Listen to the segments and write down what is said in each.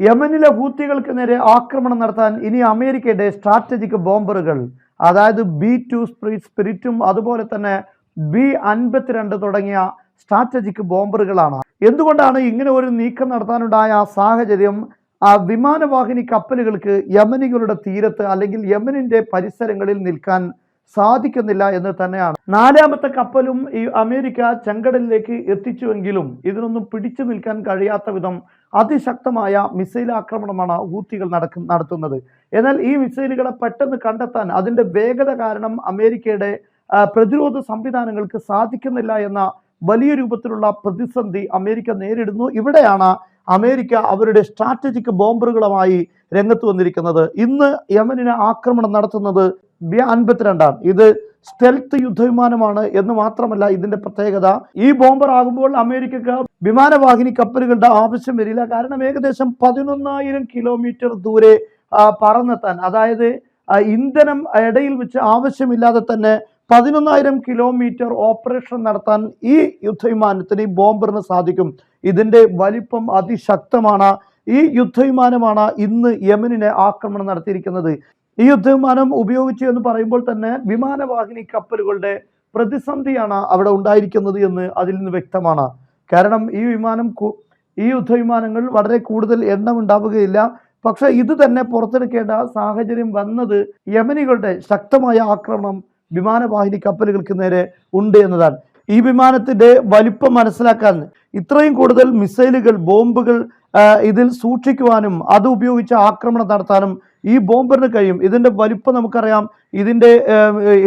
യമനിലെ ഹൂത്തികൾക്ക് നേരെ ആക്രമണം നടത്താൻ ഇനി അമേരിക്കയുടെ സ്ട്രാറ്റജിക് ബോംബറുകൾ അതായത് ബി ടു സ്പിരിറ്റും അതുപോലെ തന്നെ ബി അൻപത്തിരണ്ട് തുടങ്ങിയ സ്ട്രാറ്റജിക് ബോംബറുകളാണ്. എന്തുകൊണ്ടാണ് ഇങ്ങനെ ഒരു നീക്കം നടത്താനുണ്ടായ സാഹചര്യം? ആ വിമാനവാഹിനി കപ്പലുകൾക്ക് യമനികളുടെ തീരത്ത് അല്ലെങ്കിൽ യമനിന്റെ പരിസരങ്ങളിൽ നിൽക്കാൻ സാധിക്കുന്നില്ല എന്ന് തന്നെയാണ്. നാലാമത്തെ കപ്പലും ഈ അമേരിക്ക ചെങ്കടലിലേക്ക് എത്തിച്ചുവെങ്കിലും ഇതിനൊന്നും പിടിച്ചു നിൽക്കാൻ കഴിയാത്ത വിധം അതിശക്തമായ മിസൈൽ ആക്രമണമാണ് ഹൂത്തികൾ നടക്ക നടത്തുന്നത്. എന്നാൽ ഈ മിസൈലുകളെ പെട്ടെന്ന് കണ്ടെത്താൻ അതിന്റെ വേഗത കാരണം അമേരിക്കയുടെ പ്രതിരോധ സംവിധാനങ്ങൾക്ക് സാധിക്കുന്നില്ല എന്ന വലിയ രൂപത്തിലുള്ള പ്രതിസന്ധി അമേരിക്ക നേരിടുന്നു. ഇവിടെയാണ് അമേരിക്ക അവരുടെ സ്ട്രാറ്റജിക് ബോംബറുകളുമായി രംഗത്ത് വന്നിരിക്കുന്നത്. ഇന്ന് യമനിന് ആക്രമണം നടത്തുന്നത് ബി അൻപത്തിരണ്ടാണ് ഇത് സ്റ്റെൽത്ത് യുദ്ധവിമാനമാണ് എന്ന് മാത്രമല്ല ഇതിന്റെ പ്രത്യേകത. ഈ ബോംബർ ആകുമ്പോൾ അമേരിക്കക്ക് വിമാനവാഹിനി കപ്പലുകളുടെ ആവശ്യം വരില്ല. കാരണം ഏകദേശം പതിനൊന്നായിരം കിലോമീറ്റർ ദൂരെ പറന്നെത്താൻ. അതായത് ഇന്ധനം ഇടയിൽ വെച്ച് ആവശ്യമില്ലാതെ തന്നെ പതിനൊന്നായിരം കിലോമീറ്റർ ഓപ്പറേഷൻ നടത്താൻ ഈ യുദ്ധവിമാനത്തിന് ഈ ബോംബറിന് സാധിക്കും. ഇതിന്റെ വലിപ്പം അതിശക്തമാണ്. ഈ യുദ്ധവിമാനമാണ് ഇന്ന് യമനിനെ ആക്രമണം നടത്തിയിരിക്കുന്നത്. ഈ യുദ്ധവിമാനം ഉപയോഗിച്ചു എന്ന് പറയുമ്പോൾ തന്നെ വിമാനവാഹിനി കപ്പലുകളുടെ പ്രതിസന്ധിയാണ് അവിടെ ഉണ്ടായിരിക്കുന്നത് എന്ന് അതിൽ നിന്ന് വ്യക്തമാണ്. കാരണം ഈ വിമാനം ഈ യുദ്ധവിമാനങ്ങൾ വളരെ കൂടുതൽ എണ്ണം ഉണ്ടാവുകയില്ല. പക്ഷെ ഇത് തന്നെ പുറത്തെടുക്കേണ്ട സാഹചര്യം വന്നത് യമനികളുടെ ശക്തമായ ആക്രമണം വിമാനവാഹിനി കപ്പലുകൾക്ക് നേരെ ഉണ്ട് എന്നതാണ്. ഈ വിമാനത്തിന്റെ വലിപ്പം മനസ്സിലാക്കാൻ ഇത്രയും കൂടുതൽ മിസൈലുകൾ ബോംബുകൾ ഇതിൽ സൂക്ഷിക്കുവാനും അത് ഉപയോഗിച്ച് ആക്രമണം നടത്താനും ഈ ബോംബറിന് കഴിയും. ഇതിന്റെ വലിപ്പം നമുക്കറിയാം. ഇതിന്റെ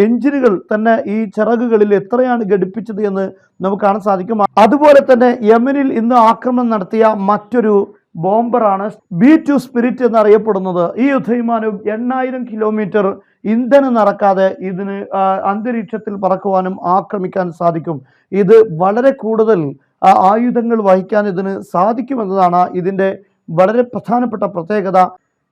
എഞ്ചിനുകൾ തന്നെ ഈ ചിറകുകളിൽ എത്രയാണ് ഘടിപ്പിച്ചത് എന്ന് നമുക്ക് കാണാൻ സാധിക്കും. അതുപോലെ തന്നെ യമനിൽ ഇന്ന് ആക്രമണം നടത്തിയ മറ്റൊരു ബോംബറാണ് ബി ടു സ്പിരിറ്റ് എന്നറിയപ്പെടുന്നത്. ഈ യുദ്ധവിമാനം എണ്ണായിരം കിലോമീറ്റർ ഇന്ധനം നടക്കാതെ ഇതിന് അന്തരീക്ഷത്തിൽ പറക്കുവാനും ആക്രമിക്കാൻ സാധിക്കും. ഇത് വളരെ കൂടുതൽ ആയുധങ്ങൾ വഹിക്കാൻ ഇതിന് സാധിക്കുമെന്നതാണ് ഇതിന്റെ വളരെ പ്രധാനപ്പെട്ട പ്രത്യേകത.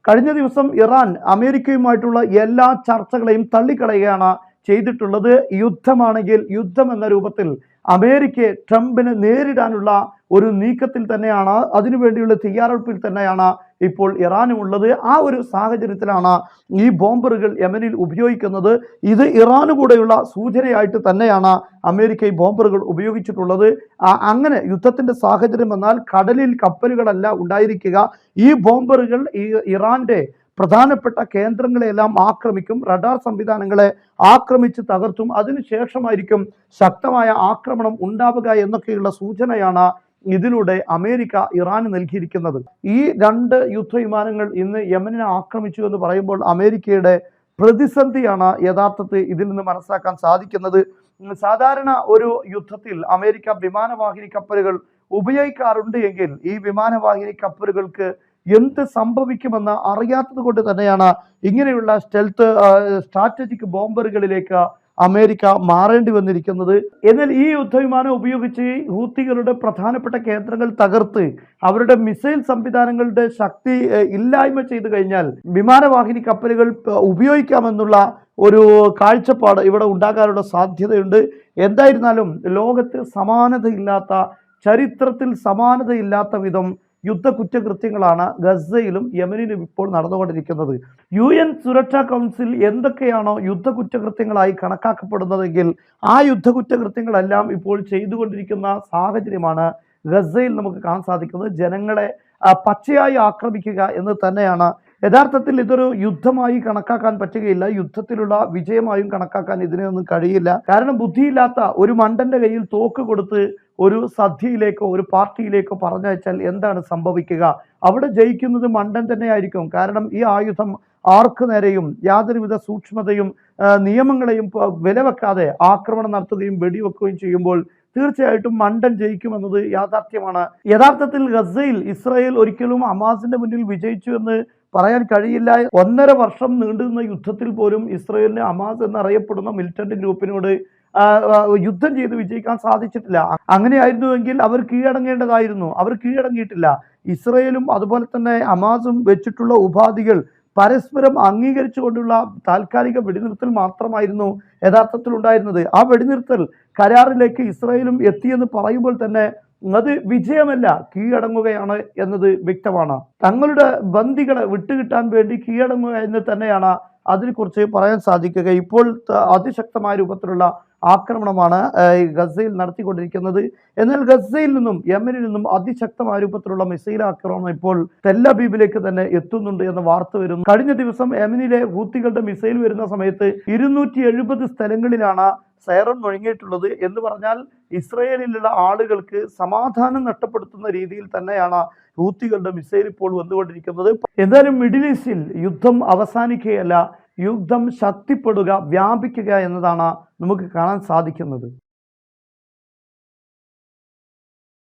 കഴിഞ്ഞ ദിവസം ഇറാൻ അമേരിക്കയുമായിട്ടുള്ള എല്ലാ ചർച്ചകളെയും തള്ളിക്കളയുകയാണ് ചെയ്തിട്ടുള്ളത് യുദ്ധമാണെങ്കിൽ യുദ്ധം എന്ന രൂപത്തിൽ അമേരിക്കയെ ട്രംപിന് നേരിടാനുള്ള ഒരു നീക്കത്തിൽ തന്നെയാണ് അതിനുവേണ്ടിയുള്ള തയ്യാറെടുപ്പിൽ തന്നെയാണ് ഇപ്പോൾ ഇറാനും ഉള്ളത് ആ ഒരു സാഹചര്യത്തിലാണ് ഈ ബോംബറുകൾ യമനിൽ ഉപയോഗിക്കുന്നത്. ഇത് ഇറാന് കൂടെയുള്ള സൂചനയായിട്ട് തന്നെയാണ് അമേരിക്ക ഈ ബോംബറുകൾ ഉപയോഗിച്ചിട്ടുള്ളത്. അങ്ങനെ യുദ്ധത്തിന്റെ സാഹചര്യം എന്നാൽ കടലിൽ കപ്പലുകളല്ല ഉണ്ടായിരിക്കുക. ഈ ബോംബറുകൾ ഈ ഇറാന്റെ പ്രധാനപ്പെട്ട കേന്ദ്രങ്ങളെല്ലാം ആക്രമിക്കും റഡാർ സംവിധാനങ്ങളെ ആക്രമിച്ച് തകർത്തും അതിനുശേഷമായിരിക്കും ശക്തമായ ആക്രമണം ഉണ്ടാവുക എന്നൊക്കെയുള്ള സൂചനയാണ് ഇതിലൂടെ അമേരിക്ക ഇറാന് നൽകിയിരിക്കുന്നത്. ഈ രണ്ട് യുദ്ധവിമാനങ്ങൾ ഇന്ന് യമനിനെ ആക്രമിച്ചു എന്ന് പറയുമ്പോൾ അമേരിക്കയുടെ പ്രതിസന്ധിയാണ് യഥാർത്ഥത്തിൽ ഇതിൽ നിന്ന് മനസ്സിലാക്കാൻ സാധിക്കുന്നത്. സാധാരണ ഒരു യുദ്ധത്തിൽ അമേരിക്ക വിമാനവാഹിനി കപ്പലുകൾ ഉപയോഗിക്കാറുണ്ട് എങ്കിൽ ഈ വിമാനവാഹിനി കപ്പലുകൾക്ക് എന്ത് സംഭവിക്കുമെന്ന് അറിയാത്തത് കൊണ്ട് തന്നെയാണ് ഇങ്ങനെയുള്ള സ്റ്റെൽത്ത് സ്ട്രാറ്റജിക് ബോംബറുകളിലേക്ക് അമേരിക്ക മാറേണ്ടി വന്നിരിക്കുന്നത്. എന്നാൽ ഈ യുദ്ധവിമാനം ഉപയോഗിച്ച് ഹൂത്തികളുടെ പ്രധാനപ്പെട്ട കേന്ദ്രങ്ങൾ തകർത്ത് അവരുടെ മിസൈൽ സംവിധാനങ്ങളുടെ ശക്തി ഇല്ലായ്മ ചെയ്തു കഴിഞ്ഞാൽ വിമാനവാഹിനി കപ്പലുകൾ ഉപയോഗിക്കാമെന്നുള്ള ഒരു കാഴ്ചപ്പാട് ഇവിടെ ഉണ്ടാകാനുള്ള സാധ്യതയുണ്ട്. എന്തായിരുന്നാലും ലോകത്ത് സമാനതയില്ലാത്ത ചരിത്രത്തിൽ സമാനതയില്ലാത്ത വിധം യുദ്ധ കുറ്റകൃത്യങ്ങളാണ് ഗസയിലും യമനിലും ഇപ്പോൾ നടന്നുകൊണ്ടിരിക്കുന്നത്. യു എൻ സുരക്ഷാ കൗൺസിൽ എന്തൊക്കെയാണോ യുദ്ധ കുറ്റകൃത്യങ്ങളായി കണക്കാക്കപ്പെടുന്നതെങ്കിൽ ആ യുദ്ധ കുറ്റകൃത്യങ്ങളെല്ലാം ഇപ്പോൾ ചെയ്തുകൊണ്ടിരിക്കുന്ന സാഹചര്യമാണ് ഗസയിൽ നമുക്ക് കാണാൻ സാധിക്കുന്നത്. ജനങ്ങളെ പച്ചയായി ആക്രമിക്കുക എന്ന് തന്നെയാണ് യഥാർത്ഥത്തിൽ ഇതൊരു യുദ്ധമായി കണക്കാക്കാൻ പറ്റുകയില്ല. യുദ്ധത്തിലുള്ള വിജയമായും കണക്കാക്കാൻ ഇതിനെയൊന്നും കഴിയില്ല. കാരണം ബുദ്ധിയില്ലാത്ത ഒരു മണ്ടന്റെ കയ്യിൽ തോക്ക് കൊടുത്ത് ഒരു സദ്യയിലേക്കോ ഒരു പാർട്ടിയിലേക്കോ പറഞ്ഞയച്ചാൽ എന്താണ് സംഭവിക്കുക? അവിടെ ജയിക്കുന്നത് മണ്ടൻ തന്നെയായിരിക്കും. കാരണം ഈ ആയുധം ആർക്കു നേരെയും യാതൊരുവിധ സൂക്ഷ്മതയും നിയമങ്ങളെയും വിലവെക്കാതെ ആക്രമണം നടത്തുകയും വെടിവെക്കുകയും ചെയ്യുമ്പോൾ തീർച്ചയായിട്ടും മണ്ടൻ ജയിക്കുമെന്നത് യാഥാർത്ഥ്യമാണ്. യഥാർത്ഥത്തിൽ ഗസയിൽ ഇസ്രായേൽ ഒരിക്കലും അമാസിന്റെ മുന്നിൽ വിജയിച്ചു എന്ന് പറയാൻ കഴിയില്ല. ഒന്നര വർഷം നീണ്ടുനിന്ന യുദ്ധത്തിൽ പോലും ഇസ്രായേലിന് ഹമാസ് എന്നറിയപ്പെടുന്ന മിലിറ്റന്റ് ഗ്രൂപ്പിനോട് യുദ്ധം ചെയ്ത് വിജയിക്കാൻ സാധിച്ചിട്ടില്ല. അങ്ങനെയായിരുന്നുവെങ്കിൽ അവർ കീഴടങ്ങേണ്ടതായിരുന്നു. അവർ കീഴടങ്ങിയിട്ടില്ല. ഇസ്രയേലും അതുപോലെ തന്നെ അമാസും വെച്ചിട്ടുള്ള ഉപാധികൾ പരസ്പരം അംഗീകരിച്ചുകൊണ്ടുള്ള താൽക്കാലിക വെടിനിർത്തൽ മാത്രമായിരുന്നു യഥാർത്ഥത്തിൽ ഉണ്ടായിരുന്നത്. ആ വെടിനിർത്തൽ കരാറിലേക്ക് ഇസ്രായേലും എത്തിയെന്ന് പറയുമ്പോൾ തന്നെ അത് വിജയമല്ല കീഴടങ്ങുകയാണ് എന്നത് വ്യക്തമാണ്. തങ്ങളുടെ ബന്ദികളെ വിട്ടുകിട്ടാൻ വേണ്ടി കീഴടങ്ങുക എന്ന് തന്നെയാണ് അതിനെക്കുറിച്ച് പറയാൻ സാധിക്കുക. ഇപ്പോൾ അതിശക്തമായ രൂപത്തിലുള്ള ആക്രമണമാണ് ഗസയിൽ നടത്തിക്കൊണ്ടിരിക്കുന്നത്. എന്നാൽ ഗസയിൽ നിന്നും യമനിൽ നിന്നും അതിശക്തമായ രൂപത്തിലുള്ള മിസൈൽ ആക്രമണം ഇപ്പോൾ തെല്ലബീബിലേക്ക് തന്നെ എത്തുന്നുണ്ട് എന്ന വാർത്ത വരുന്നു. കഴിഞ്ഞ ദിവസം യമനിലെ ഹൂത്തികളുടെ മിസൈൽ വരുന്ന സമയത്ത് ഇരുന്നൂറ്റി സ്ഥലങ്ങളിലാണ് സൈറൺ മുഴങ്ങിയിട്ടുള്ളത് എന്ന് പറഞ്ഞാൽ ഇസ്രയേലിലുള്ള ആളുകൾക്ക് സമാധാനം നഷ്ടപ്പെടുത്തുന്ന രീതിയിൽ തന്നെയാണ് ഹൂത്തികളുടെ മിസൈൽ ഇപ്പോൾ വന്നുകൊണ്ടിരിക്കുന്നത്. എന്തായാലും മിഡിൽ ഈസ്റ്റിൽ യുദ്ധം അവസാനിക്കുകയല്ല. യുദ്ധം ശക്തിപ്പെടുക വ്യാപിക്കുക എന്നതാണ് നമുക്ക് കാണാൻ സാധിക്കുന്നത്.